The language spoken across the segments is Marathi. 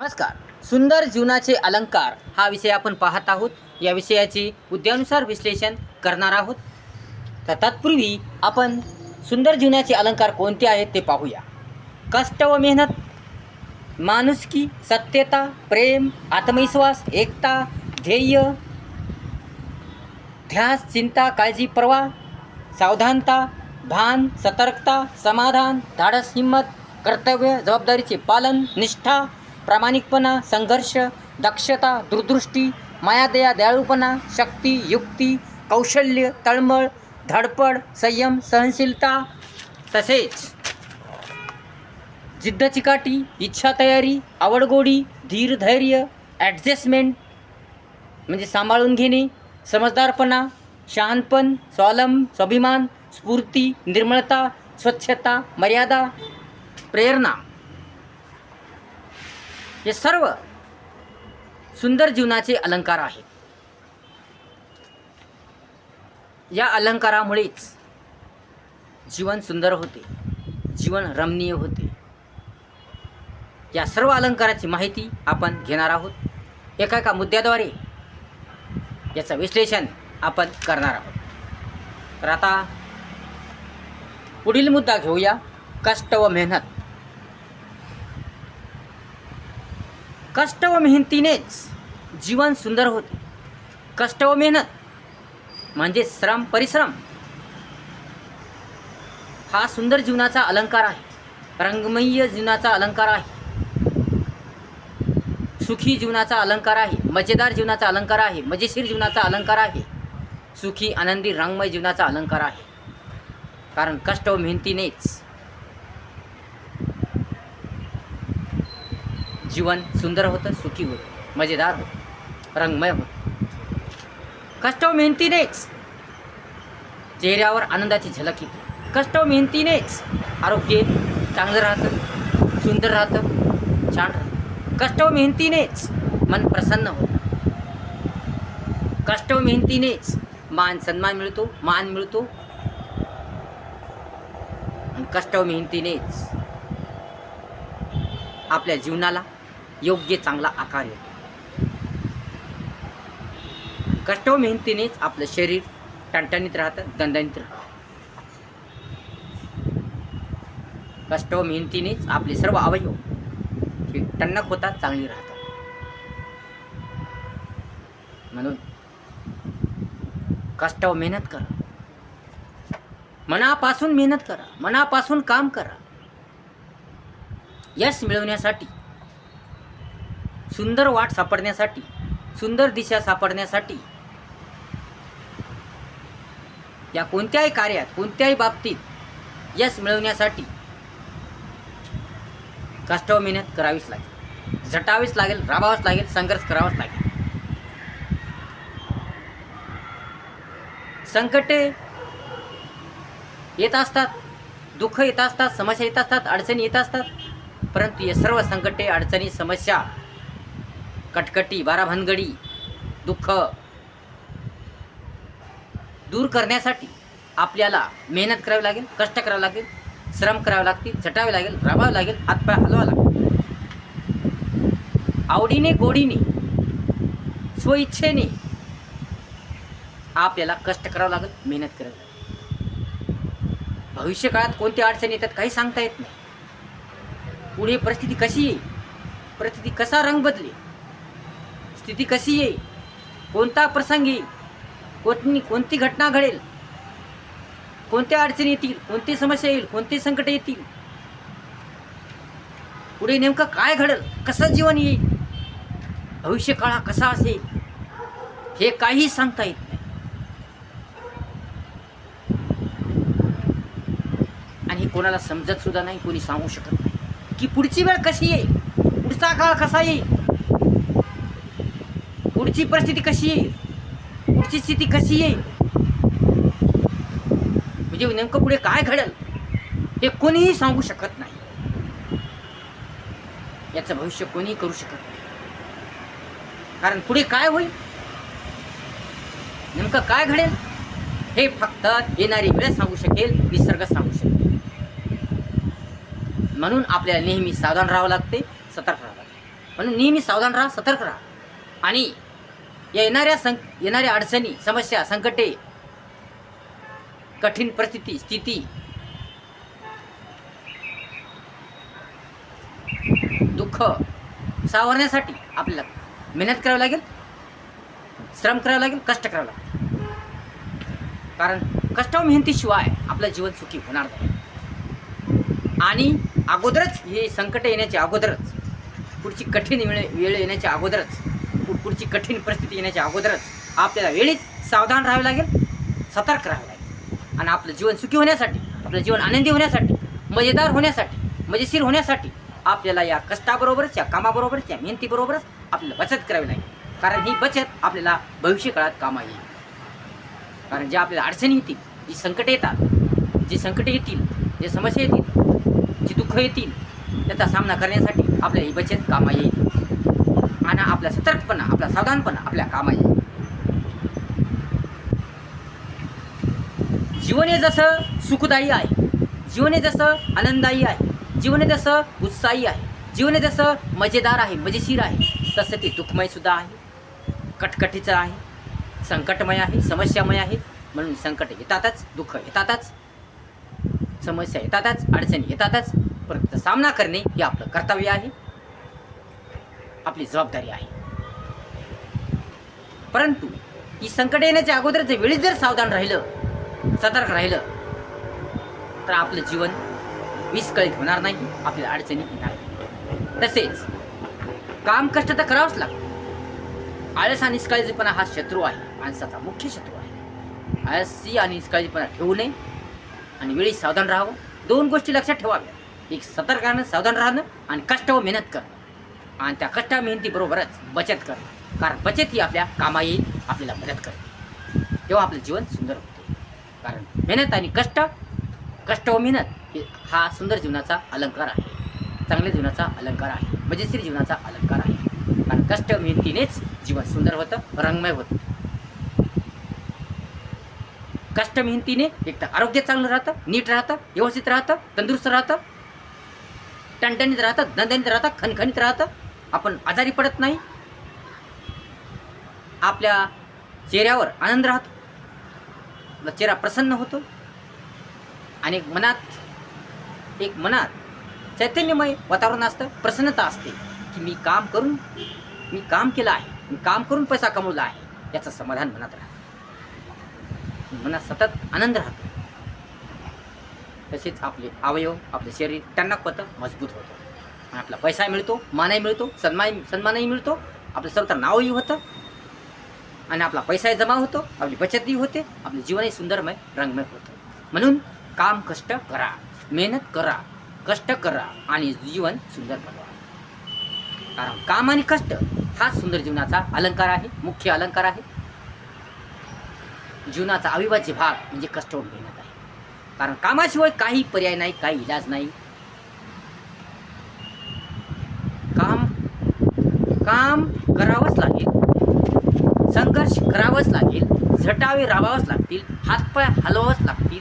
नमस्कार. सुंदर जीवनाचे अलंकार हा विषय आपण पाहत आहोत. या विषयाचे उद्यानुसार विश्लेषण करणार आहोत. तर तत्पूर्वी आपण सुंदर जीवनाचे अलंकार कोणते आहेत ते पाहूया. कष्ट व मेहनत माणुसकी सत्यता प्रेम आत्मविश्वास एकता ध्येय ध्यास चिंता काळजी परवा सावधानता भान सतर्कता समाधान धाडस हिंमत कर्तव्य जबाबदारीचे पालन निष्ठा प्रामाणिकपणा संघर्ष दक्षता दूरदृष्टी मायादया दयाळूपणा शक्ती युक्ती कौशल्य तळमळ धडपड संयम सहनशीलता तसेच जिद्द चिकाटी इच्छा तयारी आवडगोडी धीर धैर्य ॲडजस्टमेंट म्हणजे सांभाळून घेणे समजदारपणा शहाणपण स्वावलंब स्वाभिमान स्फूर्ती निर्मळता स्वच्छता मर्यादा प्रेरणा. हे सर्व सुंदर जीवनाचे अलंकार आहेत. या अलंकारामुळेच जीवन सुंदर होते जीवन रमणीय होते. या सर्व अलंकाराची माहिती आपण घेणार आहोत. एका एका मुद्द्याद्वारे याचं विश्लेषण आपण करणार आहोत. तर आता पुढील मुद्दा घेऊया कष्ट व मेहनत. कष्ट व मेहनतीनेच जीवन सुंदर होते. कष्ट व मेहनत म्हणजे श्रम परिश्रम. हा सुंदर जीवनाचा अलंकार आहे. रंगमय्य जीवनाचा अलंकार आहे. सुखी जीवनाचा अलंकार आहे. मजेदार जीवनाचा अलंकार आहे. मजेशीर जीवनाचा अलंकार आहे. सुखी आनंदी रंगमय जीवनाचा अलंकार आहे. कारण कष्ट व मेहनतीनेच जीवन सुंदर होतं सुखी होतं मजेदार होतं रंगमय होतं. कष्ट मेहनतीनेच चेहऱ्यावर आनंदाची झलक येते. कष्ट मेहनतीनेच आरोग्य चांगलं राहतं सुंदर राहतं छान राहतं. कष्ट मेहनतीनेच मन प्रसन्न होतं. कष्ट मेहनतीनेच मान सन्मान मिळतो मान मिळतो. कष्ट मेहनतीनेच आपल्या जीवनाला योग्य चांगला आकार येतो. कष्ट मेहनतीनेच आपलं शरीर टणटणीत राहतं दणदणीत राहतं. कष्ट मेहनतीनेच आपले सर्व अवयव हे टणक होतात चांगली राहतात. म्हणून कष्ट मेहनत करा. मनापासून मेहनत करा मनापासून काम करा. यश मिळवण्यासाठी सुंदर वाट सापडण्यासाठी सुंदर दिशा सापडण्यासाठी या कोणत्याही कार्यात कोणत्याही बाबतीत यश मिळवण्यासाठी कष्ट व मेहनत करावीच लागेल. झटावीच लागेल राबावंच लागेल संघर्ष करावाच लागेल. संकटे येत असतात दुःख येत असतात समस्या येत असतात अडचणी येत असतात परंतु या सर्व संकटे अडचणी समस्या कटकटी बाराभानगडी दुःख दूर करण्यासाठी आपल्याला मेहनत करावी लागेल कष्ट करावे लागेल श्रम करावे लागतील झटावे लागेल राबावे लागेल हातपाय हलवावे लागेल आवडीने गोडीने स्वइच्छेने आपल्याला कष्ट करावं लागेल मेहनत करावी लागेल. भविष्य काळात कोणत्या अडचणी येतात काही सांगता येत नाही. पुढे परिस्थिती कशी येईल? परिस्थिती कसा रंग बदली स्थिती कशी येईल? कोणता प्रसंग येईल? कोणती कोणती घटना घडेल? कोणत्या अडचणी येतील? कोणती समस्या येईल? कोणते संकट येतील? पुढे नेमकं काय घडेल? कसं जीवन येईल? भविष्य हा कसा असेल? हे काही सांगता येत नाही. आणि हे कोणाला समजत सुद्धा नाही कोणी सांगू शकत नाही. की पुढची वेळ कशी येईल? पुढचा काळ कसा येईल? पुढची परिस्थिती कशी येईल? पुढची स्थिती कशी येईल? म्हणजे नेमकं पुढे काय घडेल हे कोणीही सांगू शकत नाही. याचं भविष्य कोणीही करू शकत नाही. कारण पुढे काय होईल? नेमकं काय घडेल? हे फक्त येणारी वेळ सांगू शकेल निसर्ग सांगू शकेल. म्हणून आपल्याला नेहमी सावधान राहावं लागते सतर्क राहावं लागते. म्हणून नेहमी सावधान राहा सतर्क राहा. आणि या येणाऱ्या सं येणाऱ्या अडचणी समस्या संकटे कठीण परिस्थिती स्थिती. दुःख सावरण्यासाठी आपल्याला मेहनत करावी लागेल श्रम करावं लागेल कष्ट करावं लागेल. कारण कष्ट मेहनतीशिवाय आपलं जीवन सुखी होणार नाही. आणि अगोदरच हे संकट येण्याच्या अगोदरच पुढची कठीण वेळ वेळ येण्याच्या अगोदरच पुढची कठीण परिस्थिती येण्याच्या अगोदरच आपल्याला वेळीच सावधान राहावे लागेल सतर्क राहावे लागेल. आणि आपलं जीवन सुखी होण्यासाठी आपलं जीवन आनंदी होण्यासाठी मजेदार होण्यासाठी मजेशीर होण्यासाठी आपल्याला या कष्टाबरोबरच या कामाबरोबरच या मेहनतीबरोबरच आपल्याला बचत करावी लागेल. कारण ही बचत आपल्याला भविष्य काळात कामा येईल. कारण ज्या आपल्याला अडचणी येतील जी संकटे येतात जी संकटे येतील जे समस्या येतील जी दुःख येतील त्याचा सामना करण्यासाठी आपल्याला ही बचत कामा येईल. आणि आपला सतर्कपणा आपला सावधानपणा आपल्या कामा येईल जीवन हे जसं सुखदायी आहे जीवन हे जसं आनंददायी आहे जीवन हे जसं उत्साही आहे जीवन हे जसं मजेदार आहे मजेशीर आहे तसं ते दुःखमय सुद्धा आहे कटकटीचं आहे संकटमय आहे समस्यामय आहे म्हणून संकट येतातच दुःख येतातच समस्या येतातच अडचणी येतातच परंतु सामना करणे हे आपलं कर्तव्य आहे. आपली जबाबदारी आहे. परंतु ही संकट येण्याच्या अगोदर जर वेळीच जर सावधान राहिलं सतर्क राहिलं तर आपलं जीवन विस्कळीत होणार नाही आपल्या अडचणी येणार तसेच काम कष्ट तर करावंच लागतं. आळस आणि निष्काळजीपणा हा शत्रू आहे माणसाचा मुख्य शत्रू आहे. आळसी आणि निष्काळजीपणा ठेवू नये आणि वेळी सावधान राहावं. दोन गोष्टी लक्षात ठेवाव्या. एक सतर्क राहणं सावधान राहणं आणि कष्ट व मेहनत करणं. आणि त्या कष्ट मेहनतीबरोबरच बचत करणं कारण बचत ही आपल्या कामा येईल आपल्याला मदत करते. तेव्हा आपलं जीवन सुंदर होते. कारण मेहनत आणि कष्ट कष्ट व मेहनत हा सुंदर जीवनाचा अलंकार आहे. चांगल्या जीवनाचा अलंकार आहे. मजेशीर जीवनाचा अलंकार आहे. कारण कष्ट मेहनतीनेच जीवन सुंदर होतं रंगमय होतं. कष्ट मेहनतीने एक तर आरोग्य चांगलं राहतं नीट राहतं व्यवस्थित राहतं तंदुरुस्त राहतं टणटणीत राहतं दणदणीत राहतं खणखणीत राहतं आपण आजारी पडत नाही. आपल्या चेहऱ्यावर आनंद राहतो. आपला चेहरा प्रसन्न होतो. आणि एक मनात एक मनात चैतन्यमय वातावरण असतं. प्रसन्नता असते की मी काम करून मी काम केलं आहे. मी काम करून पैसा कमवला आहे. याचं समाधान मनात राहतं. मनात सतत आनंद राहतो. तसेच आपले अवयव आपले शरीर त्यांना पत मजबूत होतं. आपला पैसा मिळतो मानही मिळतो सन्मान सन्मानही मिळतो. आपलं सर्व तर नावही होतं. आणि आपला पैसाही जमा होतो आपली बचतही होते आपले जीवनही सुंदरमय रंगमय होतं. म्हणून काम कष्ट करा मेहनत करा कष्ट करा आणि जीवन सुंदर बनवा. कारण काम आणि कष्ट हाच सुंदर जीवनाचा अलंकार आहे मुख्य अलंकार आहे. जीवनाचा अविभाज्य भाग म्हणजे कष्ट व मेहनत आहे. कारण कामाशिवाय काही पर्याय नाही काही इलाज नाही काम काम करावंच लागेल संघर्ष करावंच लागेल झटावे राबावंच लागतील हातपाय हलवावंच लागतील.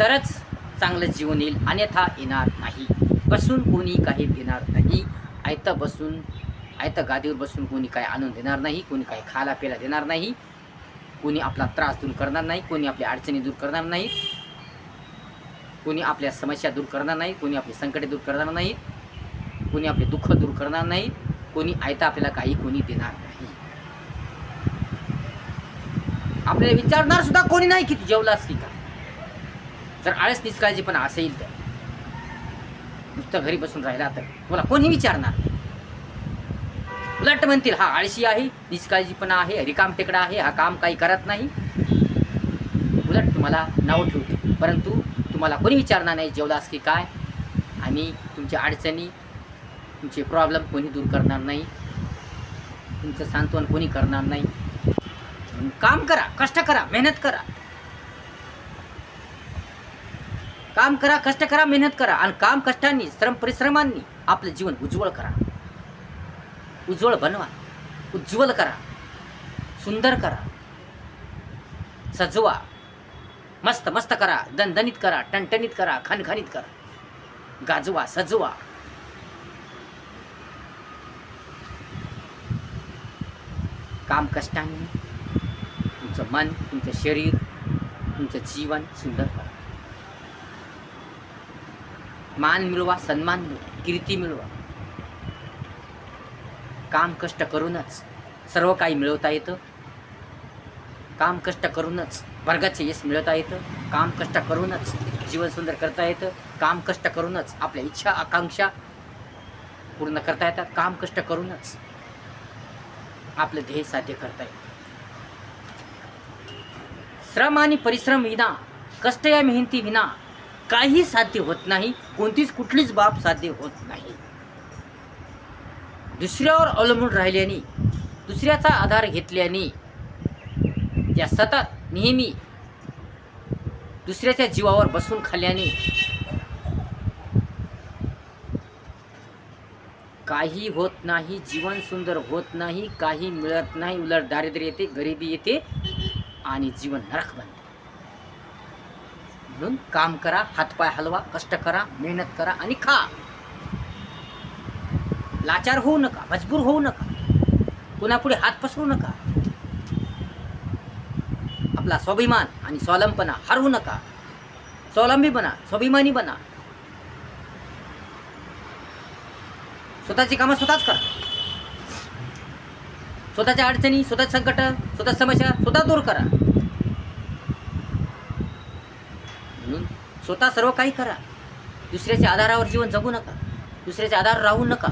तरच चांगलं जीवन येईल अन्यथा येणार नाही. बसून कोणी काही देणार नाही. आयतं बसून आयतं गादीवर बसून कोणी काय आणून देणार नाही कोणी काही खायला प्यायला देणार नाही. कोणी आपला त्रास दूर करणार नाही कोणी आपल्या अडचणी दूर करणार नाही. कोणी आपल्या समस्या दूर करणार नाही कोणी आपली संकटे दूर करणार नाही. कोणी आपले दुःख दूर करणार नाही. कोणी आयता आपल्याला काही कोणी देणार नाही. आपल्याला विचारणार सुद्धा कोणी नाही की तू जेवलास की का? जर आळस निष्काळजीपणा असेल तर. नुसतं घरी बसून राहिला तर. तुम्हाला कोणी विचारणार? उलट म्हणतील हा आळशी आहे निष्काळजीपणा आहे रिकाम टेकडा आहे हा काम काही करत नाही. उलट तुम्हाला नाव ठेवते. परंतु तुम्हाला कोणी विचारणार नाही जेवलास की काय? आणि तुमच्या अडचणी तुमचे प्रॉब्लेम कोणी दूर करणार नाही. तुमचं सांत्वन कोणी करणार नाही. काम करा कष्ट करा मेहनत करा. काम करा कष्ट करा मेहनत करा आणि काम कष्टांनी श्रम परिश्रमांनी आपलं जीवन उज्ज्वल करा. उज्ज्वल बनवा उज्ज्वल करा सुंदर करा. सजवा मस्त मस्त करा दणदणीत करा टणटणीत करा खणखणीत करा. गाजवा सजवा. काम कष्टाने तुमचं मन तुमचं शरीर तुमचं जीवन सुंदर करा. मान मिळवा सन्मान मिळवा कीर्ती मिळवा. काम कष्ट करूनच सर्व काही मिळवता येतं. काम कष्ट करूनच वर्गाचे यश मिळवता येतं. काम कष्ट करूनच जीवन सुंदर करता येतं. काम कष्ट करूनच आपल्या इच्छा आकांक्षा पूर्ण करता येतात. काम कष्ट करूनच आपलं ध्येय साध्य करता येतं. श्रम आणि परिश्रम विना कष्ट या मेहनती विना काही साध्य होत नाही कोणतीच कुठलीच बाब साध्य होत नाही. दुसऱ्यावर अवलंबून राहिल्याने दुसऱ्याचा आधार घेतल्याने त्या सतत नेहमी दुसऱ्याच्या जीवावर बसून खाल्ल्याने काही होत नाही जीवन सुंदर होत नाही काही मिळत नाही उलट दारिद्र्य येते गरिबी येते आणि जीवन नरक बनते. म्हणून काम करा हातपाय हलवा कष्ट करा मेहनत करा आणि खा. लाचार होऊ नका मजबूर होऊ नका. कुणापुढे हात पसरू नका. आपला स्वाभिमान आणि स्वावलंबना हरवू नका. स्वावलंबी बना स्वाभिमानी बना. स्वतःची कामं स्वतःच करा. स्वतःच्या अडचणी स्वतः संकट स्वतः समस्या स्वतः दूर करा. म्हणून स्वतः सर्व काही करा. दुसऱ्याच्या आधारावर जीवन जगू नका. दुसऱ्याच्या आधार राहू नका.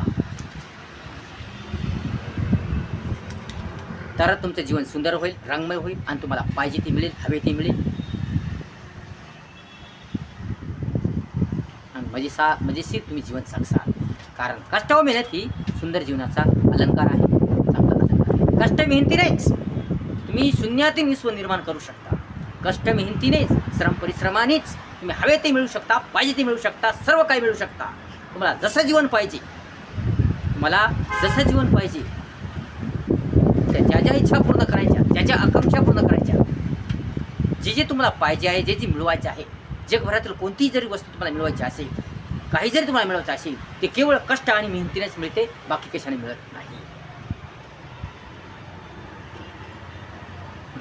तरच तुमचं जीवन सुंदर होईल रंगमय होईल आणि तुम्हाला पाहिजे ती मिळेल हवे ती मिळेल. आणि मजेसा मजेशीर तुम्ही जीवन जगसाल कारण कष्ट मेहनत ही सुंदर जीवनाचा अलंकार आहे. कष्ट मेहनतीनेच. तुम्ही शून्यातून विश्व निर्माण करू शकता. कष्ट मेहनतीनेच श्रम परिश्रमानेच तुम्ही हवे ते मिळू शकता पाहिजे ते मिळू शकता सर्व काही मिळू शकता. तुम्हाला जसं जीवन पाहिजे मला जसं जीवन पाहिजे ज्या ज्या इच्छा पूर्ण करायच्या ज्या ज्या आकांक्षा पूर्ण करायच्या. जे जे तुम्हाला पाहिजे आहे जे जे मिळवायचे आहे जगभरातील कोणतीही जरी वस्तू तुम्हाला मिळवायची असेल काही जरी तुम्हाला मिळवायचं असेल ते केवळ कष्ट आणि मेहनतीनेच मिळते बाकी कशाने मिळत नाही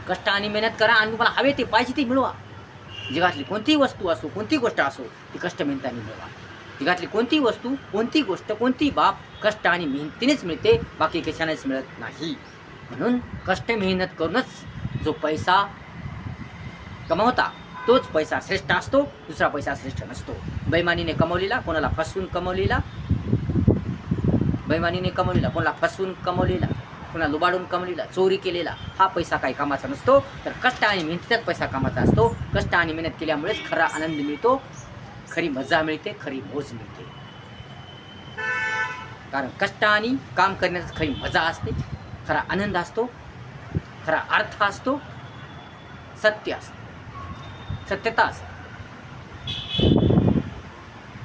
कष्ट आणि मेहनत करा आणि तुम्हाला हवे ते पाहिजे ते मिळवा. जगातली कोणतीही वस्तू असो कोणतीही गोष्ट असो ती कष्ट मेहनताने मिळवा. जगातली कोणतीही वस्तू कोणती गोष्ट कोणती बाब कष्ट आणि मेहनतीनेच मिळते बाकी कशानेच मिळत नाही. म्हणून कष्ट मेहनत करूनच जो पैसा कमवता तोच पैसा श्रेष्ठ असतो दुसरा पैसा श्रेष्ठ नसतो. बैमानीने कमवलेला कोणाला फसवून कमवलेला? बैमानीने कमवलेला कोणाला फसवून कमवलेला? पुन्हा लुबाडून कमवलेला चोरी केलेला हा पैसा काही कामाचा नसतो. तर कष्ट आणि मेहनतीचाच पैसा कामाचा असतो. कष्ट आणि मेहनत केल्यामुळेच खरा आनंद मिळतो. खरी मजा मिळते खरी मोज मिळते. कारण कष्ट आणि काम करण्याची खरी मजा असते खरा आनंद असतो खरा अर्थ असतो सत्य असतं सत्यता असते.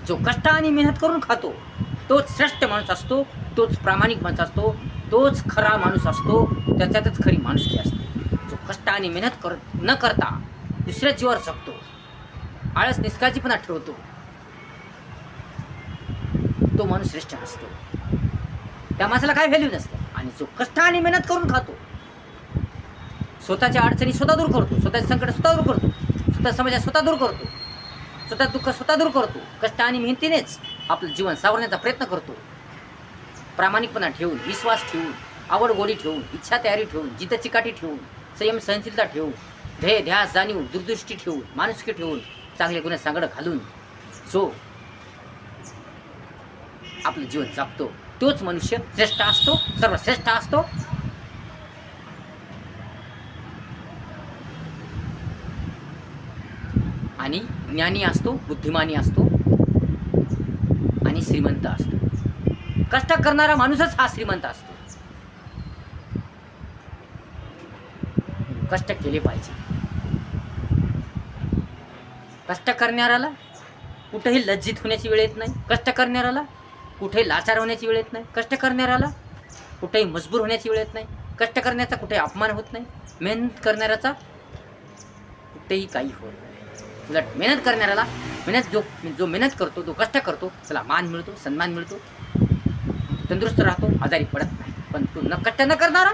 जो कष्ट आणि मेहनत करून खातो तोच श्रेष्ठ माणूस असतो तोच प्रामाणिक माणूस असतो तोच खरा माणूस असतो त्याच्यातच खरी माणुसकी असते. जो कष्ट आणि मेहनत कर न करता दुसऱ्या जीवावर जगतो. आळस निष्काळजीपणा ठेवतो. तो माणूस श्रेष्ठ नसतो. त्या माणसाला काय व्हॅल्यू नसतं. आणि जो कष्ट आणि मेहनत करून खातो स्वतःच्या अडचणी स्वतः दूर करतो स्वतःचे संकट स्वतः दूर करतो स्वतः समस्या स्वतः दूर करतो स्वतः दुःख स्वतः दूर करतो कष्ट आणि मेहनतीनेच आपलं जीवन सावरण्याचा प्रयत्न करतो. प्रामाणिकपणा ठेवून विश्वास ठेवून आवड गोडी ठेवून इच्छा तयारी ठेवून जित चिकाटी ठेवून संयम सहनशीलता ठेवून ध्येय ध्यास जाणीव दूरदृष्टी ठेवून माणुसकी ठेवून चांगले गुन्हे सांगड घालून जो आपलं जीवन जगतो तोच मनुष्य श्रेष्ठ असतो सर्वश्रेष्ठ असतो. आणि ज्ञानी असतो बुद्धिमानी असतो आणि श्रीमंत असतो. कष्ट करणारा माणूसच हा श्रीमंत असतो. कष्ट केले पाहिजे. कष्ट करणाऱ्याला कुठेही लज्जित होण्याची वेळ येत नाही. कष्ट करणाऱ्याला कुठेही लाचार होण्याची वेळ येत नाही. कष्ट करणाऱ्याला कुठेही मजबूर होण्याची वेळ येत नाही. कष्ट करण्याचा कुठेही अपमान होत नाही. मेहनत करणाऱ्याचा कुठेही काही होत नाही. उलट मेहनत करणाऱ्याला मेहनत जो जो मेहनत करतो जो कष्ट करतो त्याला मान मिळतो सन्मान मिळतो. तंदुरुस्त राहतो आजारी पडत नाही. पण तू न न करणारा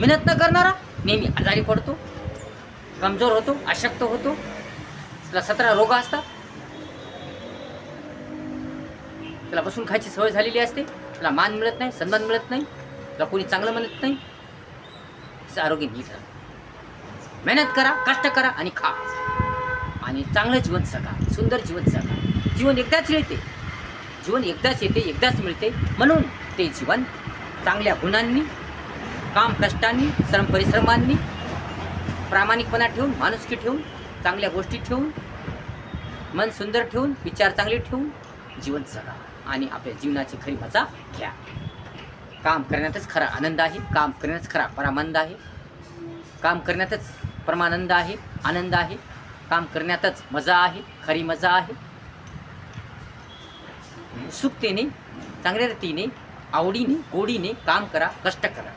मेहनत न करणारा नेहमी आजारी पडतो कमजोर होतो अशक्त होतो. त्याला सतरा रोग असतात. त्याला बसून खायची सवय झालेली असते. त्याला मान मिळत नाही सन्मान मिळत नाही. त्याला कोणी चांगलं म्हणत नाही. त्याचं आरोग्य नीट राहतं मेहनत करा कष्ट करा आणि खा. आणि चांगलं जीवन जगा. सुंदर जीवन जगा. जीवन एकदाच मिळते. जीवन एकदाच येते एकदाच मिळते. म्हणून ते जीवन चांगल्या गुणांनी काम कष्टांनी श्रम परिश्रमांनी प्रामाणिकपणा ठेवून माणुसकी ठेवून चांगल्या गोष्टी ठेवून मन सुंदर ठेवून विचार चांगले ठेवून जीवन जगा आणि आपल्या जीवनाची खरी मजा घ्या. काम करण्यातच खरा आनंद आहे काम करण्यातच खरा परामानंद आहे. काम करण्यातच परमानंद आहे आनंद आहे. काम करण्यातच मजा आहे खरी मजा आहे. उत्सुकतेने चांगल्या रीतीने आवडीने गोडीने काम करा कष्ट करा.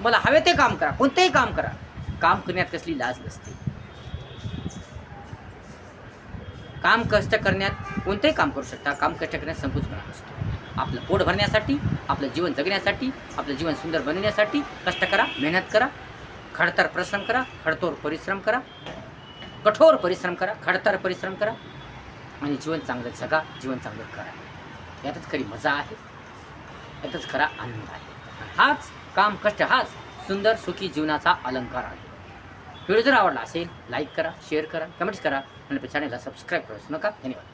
मला हवे ते काम करा कोणतेही काम करा. काम करण्यात कसली लाज नसते. काम कष्ट करण्यात कोणतेही काम करू शकता काम कष्ट करण्यात संकोचपणा नसतो. आपलं पोट भरण्यासाठी आपलं जीवन जगण्यासाठी आपलं जीवन सुंदर बनवण्यासाठी कष्ट करा मेहनत करा खडतर परिश्रम करा खडतोर परिश्रम करा कठोर परिश्रम करा खडतर परिश्रम करा आणि जीवन चांगलं जगा जीवन चांगलं करा. यातच खरी मजा आहे. यातच खरा आनंद आहे. हाच काम कष्ट हाच सुंदर सुखी जीवनाचा अलंकार आहे. व्हिडिओ जर आवडला असेल लाईक करा शेअर करा कमेंट्स करा. आणि आपल्या चॅनलला सबस्क्राईब करू नका. धन्यवाद.